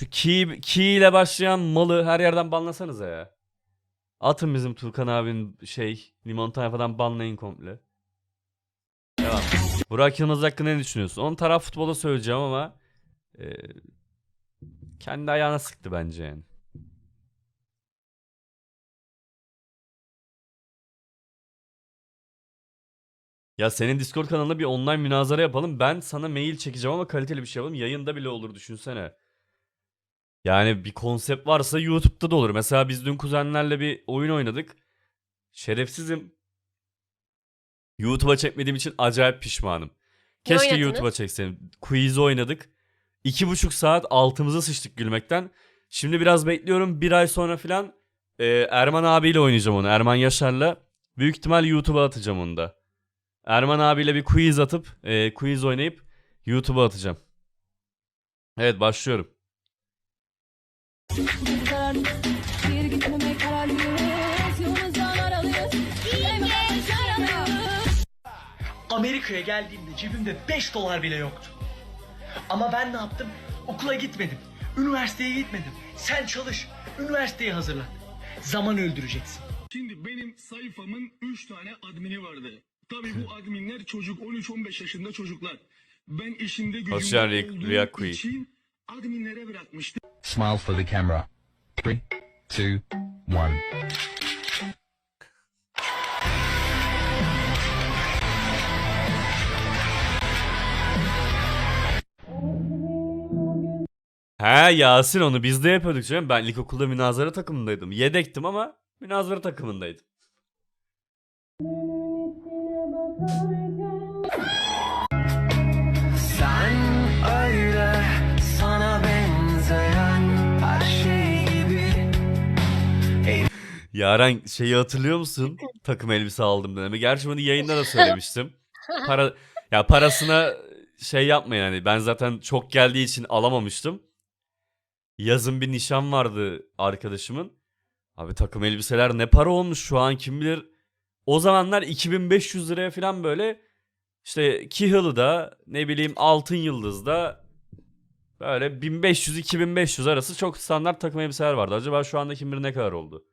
Şu key, key ile başlayan malı her yerden banlasanıza ya. Atın bizim Turkan abinin şey limon tayfadan banlayın komple. Devam. Burak Yılmaz hakkında ne düşünüyorsun? Onun taraf futbola söyleyeceğim ama e, kendi ayağına sıktı bence yani. Ya senin Discord kanalında bir online münazara yapalım. Ben sana mail çekeceğim ama kaliteli bir şey yapalım. Yayında bile olur düşünsene. Yani bir konsept varsa YouTube'da da olur. Mesela biz dün kuzenlerle bir oyun oynadık. Şerefsizim. YouTube'a çekmediğim için acayip pişmanım. Keşke oynadınız? YouTube'a çekseydim. Quiz oynadık. İki buçuk saat altımıza sıçtık gülmekten. Şimdi biraz bekliyorum. Bir ay sonra filan e, Erman abiyle oynayacağım onu. Erman Yaşar'la. Büyük ihtimal YouTube'a atacağım onu da. Erman abiyle bir quiz atıp, e, quiz oynayıp YouTube'a atacağım. Evet başlıyorum. Yolumuzdan aralıyız Hemen Amerika'ya geldiğimde cebimde 5 dolar bile yoktu. Ama ben ne yaptım? Okula gitmedim. Üniversiteye gitmedim. Sen çalış. Üniversiteye hazırlan. Zaman öldüreceksin. Şimdi benim sayfamın 3 tane admini vardı. Tabii bu adminler çocuk 13-15 yaşında çocuklar. Ben işimde gücümde olduğum için adminlere bırakmıştım. Smile for the camera. Three, two, one. He Yasin onu biz de yapıyorduk canım. Ben ilkokulda münazara takımındaydım. Yedektim ama münazara takımındaydım. Yaren şeyi hatırlıyor musun? Takım elbise aldım dönemi. Gerçi bunu yayında da söylemiştim. Para ya parasına şey yapmayın hani ben zaten çok geldiği için alamamıştım. Yazın bir nişan vardı arkadaşımın. Abi takım elbiseler ne para olmuş şu an kim bilir. O zamanlar 2500 liraya falan böyle işte Kihalı'da ne bileyim Altın Yıldız'da böyle 1500-2500 arası çok standart takım elbiseler vardı. Acaba şu anda kim bilir ne kadar oldu?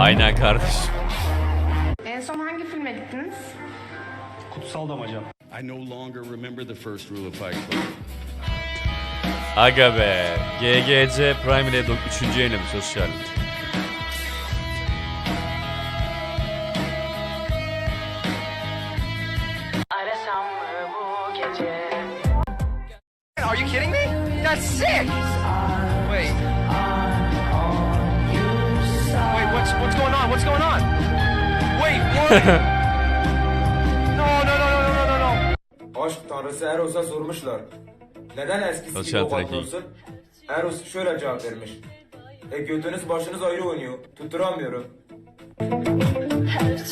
Aynen kardeşim. En son hangi filme gittiniz? I no longer remember the first rule of Fight Club. Aga be. GGC Prime ile 3. yayınlamış. Hoş geldin. Are you kidding me? That's sick! What's what's going on? What's going on? Wait, what? no, no, no, no, no, no, no. Aşk tanrısı Eros'a sormuşlar. Neden eskisi gibi atıyorsun? Eros şöyle cevap vermiş. E götünüz başınız ayrı oynuyor. Tutturamıyorum.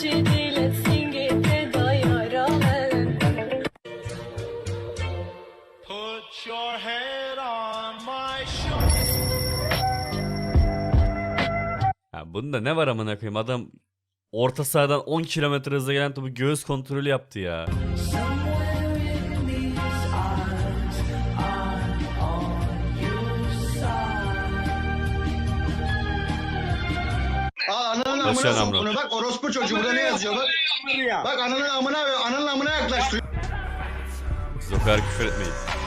Şey diletsin Ya bunda ne var amına koyayım adam orta sahadan 10 kilometre hızla gelen topu göğüs kontrolü yaptı ya. Aa ananın amına bunu bak orospu çocuğu burada ne yazıyor bak. Bak ananın amına ananın amına yaklaştırıyor. Siz o kadar küfür etmeyin.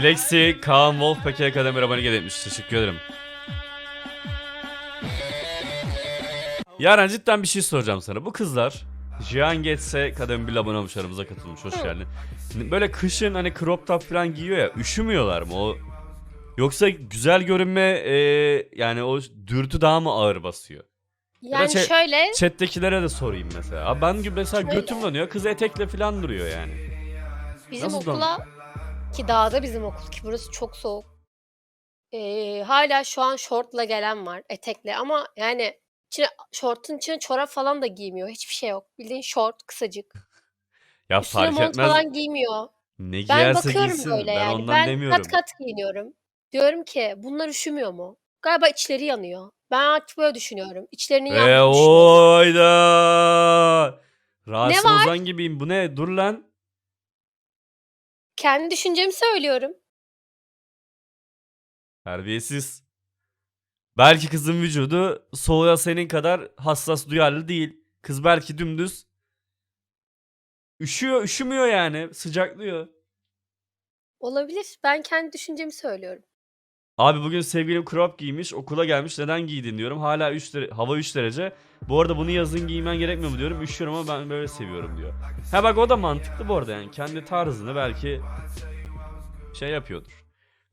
Plexi Kaan Wolfpack'e akademi abone gelmiş. Teşekkür ederim. Yaren cidden bir şey soracağım sana. Bu kızlar Cihan Geçse kadın bir abone olmuş aramıza katılmış. Hoş geldin. Böyle kışın hani crop top falan giyiyor ya. Üşümüyorlar mı? O Yoksa güzel görünme e, yani o dürtü daha mı ağır basıyor? Yani şey- şöyle Chat'tekilere de sorayım mesela. Abi ben gibi mesela götüm dönüyor. Kız etekle falan duruyor yani. bizim nasıl don- okula ki dağda bizim okul ki burası çok soğuk. Ee, hala şu an şortla gelen var etekle ama yani İçine, şortun içine çorap falan da giymiyor. Hiçbir şey yok. Bildiğin şort kısacık. Ya Üstüne fark mont etmez. falan giymiyor. Ne Ben giyerse bakıyorum giysin. böyle Ben yani. ondan Ben demiyorum. kat kat giyiniyorum. Diyorum ki bunlar üşümüyor mu? Galiba içleri yanıyor. Ben artık böyle düşünüyorum. İçlerinin yandığını düşünüyorum. oyda. Rasim var? Ozan gibiyim. Bu ne? Dur lan. Kendi düşüncemi söylüyorum. Terbiyesiz. Belki kızın vücudu soğuğa senin kadar hassas duyarlı değil. Kız belki dümdüz. Üşüyor, üşümüyor yani. Sıcaklıyor. Olabilir. Ben kendi düşüncemi söylüyorum. Abi bugün sevgilim crop giymiş, okula gelmiş. Neden giydin diyorum. Hala 3 dere- hava 3 derece. Bu arada bunu yazın giymen gerekmiyor mu diyorum. Üşüyorum ama ben böyle seviyorum diyor. Ha bak o da mantıklı bu arada yani. Kendi tarzını belki şey yapıyordur.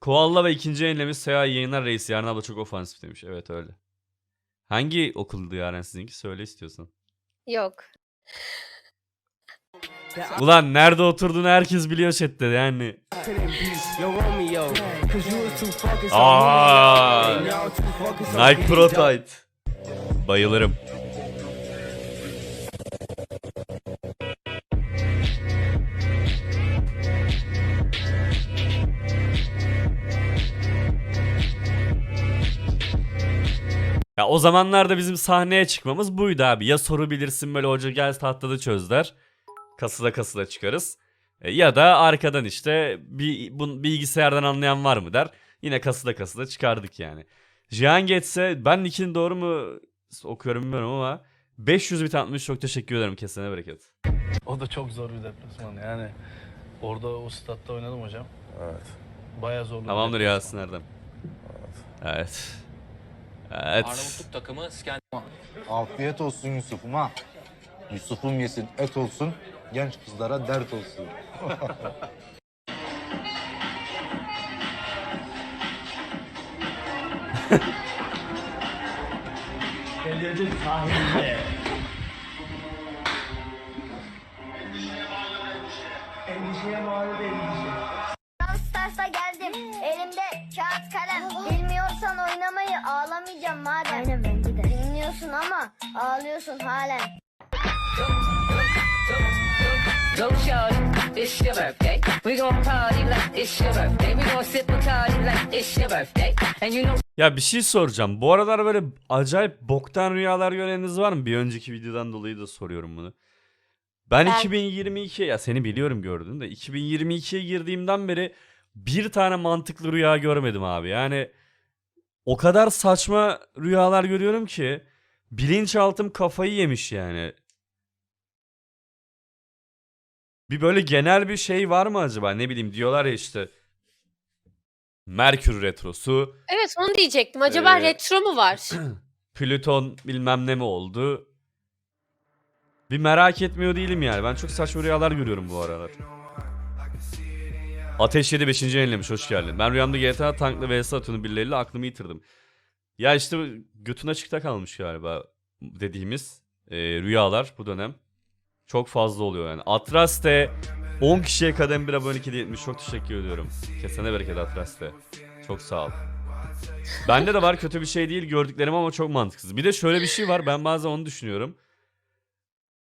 Koalla ve ikinci enlemiz Seha yayınlar reis. Yarın abla çok ofansif demiş. Evet öyle. Hangi okuldu Yaren sizinki? Söyle istiyorsan. Yok. Ulan nerede oturduğunu herkes biliyor chatte yani. Aa, Nike Pro Tight. Bayılırım. Ya o zamanlarda bizim sahneye çıkmamız buydu abi. Ya soru bilirsin böyle hoca gel tahtada çöz der. Kasıda kasıda çıkarız. E, ya da arkadan işte bir bilgisayardan anlayan var mı der. Yine kasıda kasıda çıkardık yani. Cihan geçse ben nickini doğru mu okuyorum bilmiyorum ama 500 bit atmış çok teşekkür ederim kesene bereket. O da çok zor bir deplasman yani. Orada o statta oynadım hocam. Evet. Bayağı zorlu. Tamamdır. Yasin Erdem. Evet. Evet. takımı Afiyet olsun Yusuf'um ha. Yusuf'um yesin et olsun. Genç kızlara dert olsun. Stars'a geldim. Elimde kağıt kalem. Bilmiyorsan oynamayı ağlamayacağım madem. Aynen bence de. Bilmiyorsun ama ağlıyorsun halen. Go shorty, it's your birthday. We gon' party like it's your birthday. We gon' sip Bacardi like it's your birthday. And you know Ya bir şey soracağım. Bu aralar böyle acayip boktan rüyalar göreniniz var mı? Bir önceki videodan dolayı da soruyorum bunu. Ben, Ben- 2022 ya seni biliyorum gördün de 2022'ye girdiğimden beri bir tane mantıklı rüya görmedim abi. Yani o kadar saçma rüyalar görüyorum ki bilinçaltım kafayı yemiş yani. Bir böyle genel bir şey var mı acaba? Ne bileyim diyorlar ya işte Merkür retrosu, Evet onu diyecektim. Acaba Ee, retro mu var? Plüton bilmem ne mi oldu? Bir merak etmiyor değilim yani. Ben çok saçma rüyalar görüyorum bu aralar. Ateş 7 5. yayınlamış. Hoş geldin. Ben rüyamda GTA tanklı vs atıyordum birileriyle aklımı yitirdim. Ya işte bu götün açıkta kalmış galiba dediğimiz e, rüyalar bu dönem. Çok fazla oluyor yani. Atraste 10 kişiye kadem bir abonelik hediye etmiş. Çok teşekkür ediyorum. Kesene bereket Atraste. Çok sağ ol. Bende de var kötü bir şey değil gördüklerim ama çok mantıksız. Bir de şöyle bir şey var ben bazen onu düşünüyorum.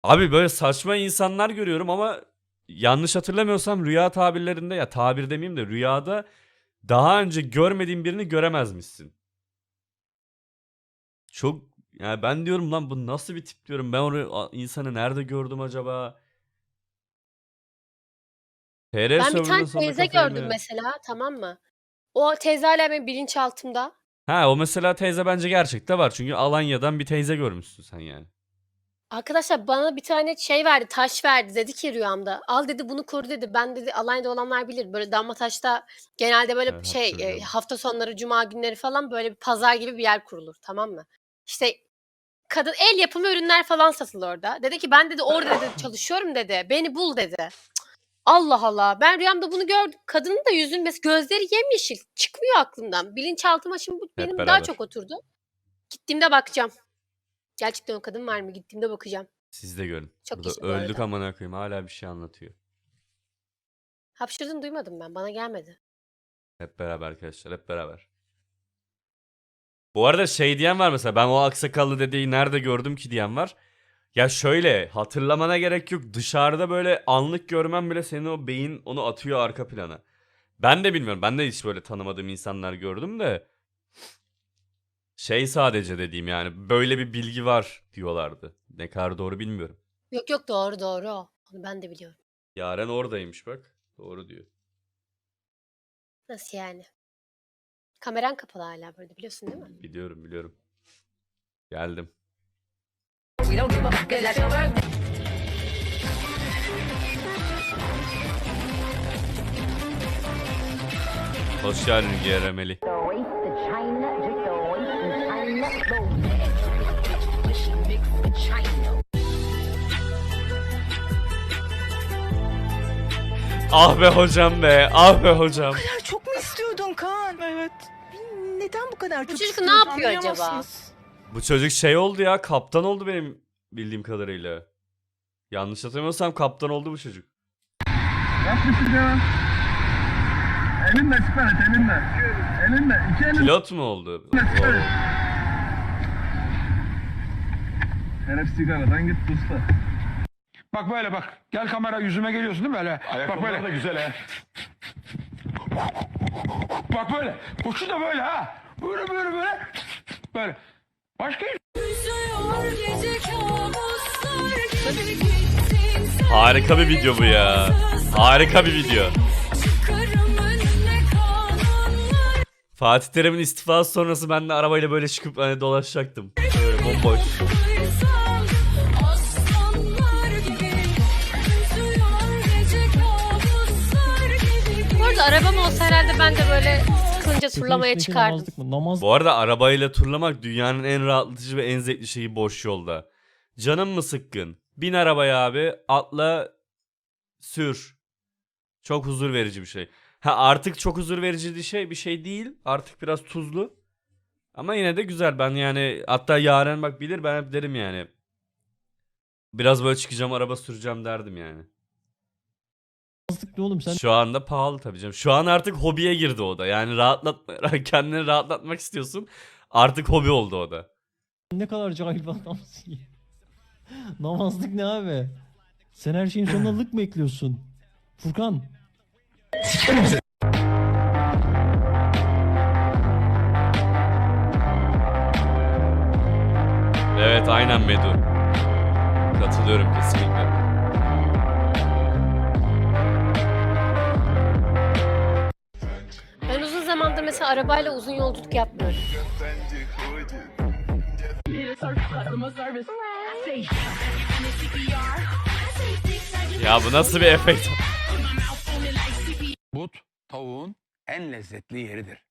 Abi böyle saçma insanlar görüyorum ama yanlış hatırlamıyorsam rüya tabirlerinde ya tabir demeyeyim de rüyada daha önce görmediğin birini göremezmişsin. Çok yani ben diyorum lan bu nasıl bir tip diyorum ben onu insanı nerede gördüm acaba? TR Ben bir tane sonunda teyze kafayı gördüm mı- mesela tamam mı? O teyze hala benim bilinçaltımda. Ha o mesela teyze bence gerçekte var. Çünkü Alanya'dan bir teyze görmüşsün sen yani. Arkadaşlar bana bir tane şey verdi, taş verdi. Dedi ki rüyamda. Al dedi bunu koru dedi. Ben dedi Alanya'da olanlar bilir. Böyle Damlataş'ta genelde böyle Evet, şey e, hatırlıyorum. hafta sonları, cuma günleri falan böyle bir pazar gibi bir yer kurulur. Tamam mı? İşte kadın el yapımı ürünler falan satılır orada. Dedi ki ben dedi orada dedi çalışıyorum dedi. Beni bul dedi. Allah Allah. Ben rüyamda bunu gördüm. Kadının da yüzün mesela gözleri yemyeşil. Çıkmıyor aklımdan. Bilinçaltıma şimdi bu benim daha beraber. çok oturdu. Gittiğimde bakacağım. Gerçekten o kadın var mı? Gittiğimde bakacağım. Siz de görün. Çok Burada bu öldük arada. amına koyayım hala bir şey anlatıyor. Hapşırdın duymadım ben. Bana gelmedi. Hep beraber arkadaşlar hep beraber. Bu arada şey diyen var mesela ben o aksakallı dedeyi nerede gördüm ki diyen var. Ya şöyle hatırlamana gerek yok. Dışarıda böyle anlık görmem bile senin o beyin onu atıyor arka plana. Ben de bilmiyorum. Ben de hiç böyle tanımadığım insanlar gördüm de. Şey sadece dediğim yani böyle bir bilgi var diyorlardı. Ne kadar doğru bilmiyorum. Yok yok doğru doğru. Onu ben de biliyorum. Yaren oradaymış bak. Doğru diyor. Nasıl yani? Kameran kapalı hala burada biliyorsun değil mi? Biliyorum biliyorum. Geldim. We don't give a fuck 'cause that's your birthday. Hoş geldin GRM'li. Ah be hocam be. Ah be hocam. Çok mu istiyordun Kaan? Evet. Neden bu kadar Bu çok çocuk ne istiyordun yapıyor acaba? anlayamazsınız. Bu çocuk şey oldu ya. Kaptan oldu benim bildiğim kadarıyla. Yanlış hatırlamıyorsam kaptan oldu bu çocuk. Elinle süper et elinle. Elinle. İki elin. Pilot mu oldu? O- Herif sigaradan git usta. Bak böyle bak. Gel kamera yüzüme geliyorsun değil mi böyle? bak böyle. da güzel ha. Bak böyle. Koşu da böyle ha. Böyle böyle böyle. Böyle. Başka Harika bir video bu ya. Harika bir video. Fatih Terim'in istifası sonrası ben de arabayla böyle çıkıp hani dolaşacaktım. Böyle bomboş. Bu arada arabam olsa herhalde ben de böyle sıkılınca turlamaya çıkardım. Namaz Bu arada arabayla turlamak dünyanın en rahatlatıcı ve en zevkli şeyi boş yolda. Canın mı sıkkın? Bin arabaya abi atla sür. Çok huzur verici bir şey. Ha artık çok huzur verici bir şey bir şey değil. Artık biraz tuzlu. Ama yine de güzel. Ben yani hatta Yaren bak bilir ben hep derim yani. Biraz böyle çıkacağım araba süreceğim derdim yani. Namazlık ne oğlum sen Şu anda pahalı tabii canım. Şu an artık hobiye girdi o da. Yani rahatlatma kendini rahatlatmak istiyorsun. Artık hobi oldu o da. ne kadar cahil bir adamsın ya. Namazlık ne abi? Sen her şeyin sonuna lık mı ekliyorsun? Furkan. Evet aynen Medu. Katılıyorum kesinlikle. Arabayla uzun yolculuk yapmıyorum. Ya bu nasıl bir efekt? But tavuğun en lezzetli yeridir.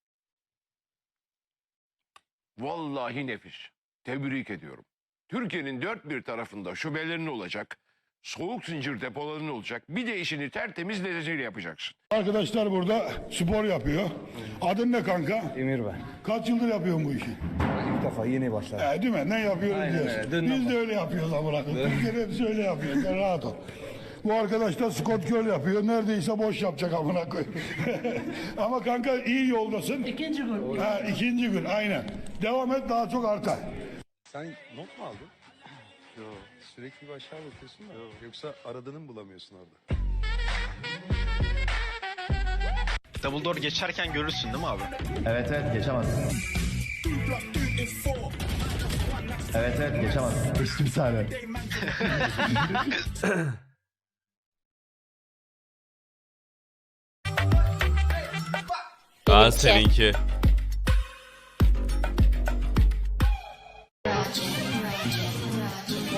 Vallahi nefis. Tebrik ediyorum. Türkiye'nin dört bir tarafında şubelerin olacak, soğuk zincir depoların olacak. Bir de işini tertemiz lezzetiyle yapacaksın. Arkadaşlar burada spor yapıyor. Adın ne kanka? Emir ben. Kaç yıldır yapıyorsun bu işi? İlk defa yeni başladım. E, değil mi? Ne yapıyoruz Aynen diyorsun. öyle, Biz de öyle yapıyoruz amına koyayım. Türkiye'de hepsi öyle yapıyor. Sen rahat ol. Bu arkadaş da Scott Curl yapıyor. Neredeyse boş yapacak amına koyayım. Ama kanka iyi yoldasın. İkinci gün. Ha, ikinci gün aynen. Devam et daha çok artar. Sen not mu aldın? Yok. Sürekli bir aşağı bakıyorsun da. Yoksa aradığını mı bulamıyorsun orada? Dumbledore geçerken görürsün değil mi abi? Evet evet geçemezsin. Evet evet geçemezsin. Geçti bir tane. Aa Seninki.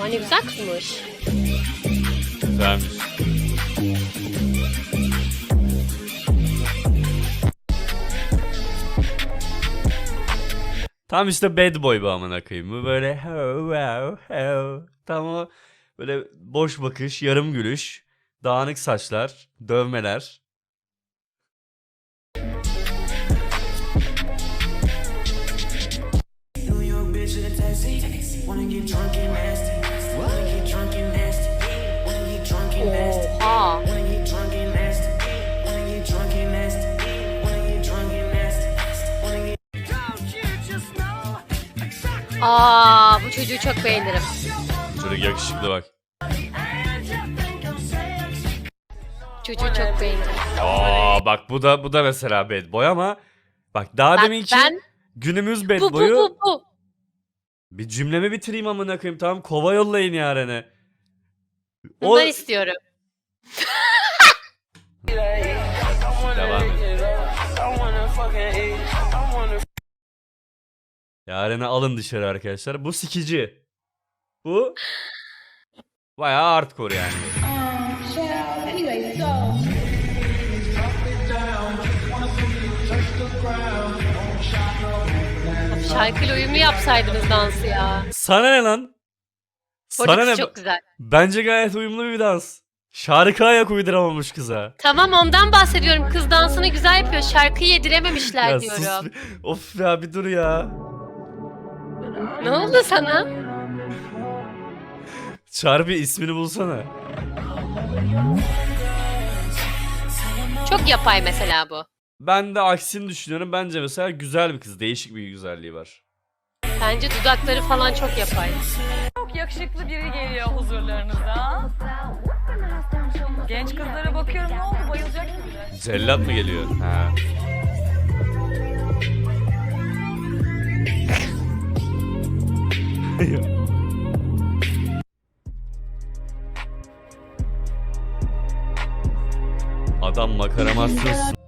Seninki. Vay ne güzel. Güzelmiş. Tam işte bad boy bu amına koyayım. Böyle ho wow ho. Tam o böyle boş bakış, yarım gülüş, dağınık saçlar, dövmeler. Aa bu çocuğu çok beğenirim. Çocuk yakışıklı bak. Çocuğu çok beğenirim. Aa bak bu da bu da mesela bad boy ama bak daha Bak deminki ben günümüz bad bu bu boyu bu bu. bir cümlemi bitireyim amına koyayım tamam kova yollayın Yaren'e. O Bundan istiyorum. devam et. Yaren'e alın dışarı arkadaşlar. Bu sikici. Bu bayağı hardcore yani. Şarkıyla uyumlu yapsaydınız dansı ya. Sana ne lan? Sana ne? çok güzel. Bence gayet uyumlu bir dans. Şarkı ayak uyduramamış kıza. Tamam ondan bahsediyorum. Kız dansını güzel yapıyor. Şarkıyı yedirememişler Ya diyorum. sus. Of ya bir dur ya. Ne oldu sana? Çarpı ismini bulsana. Çok yapay mesela bu. Ben de aksini düşünüyorum. Bence mesela güzel bir kız. Değişik bir güzelliği var. Bence dudakları falan çok yapay. Çok yakışıklı biri geliyor huzurlarınıza. Genç kızlara bakıyorum ne oldu bayılacak gibiler. Cellat mı geliyor? Ha. Masters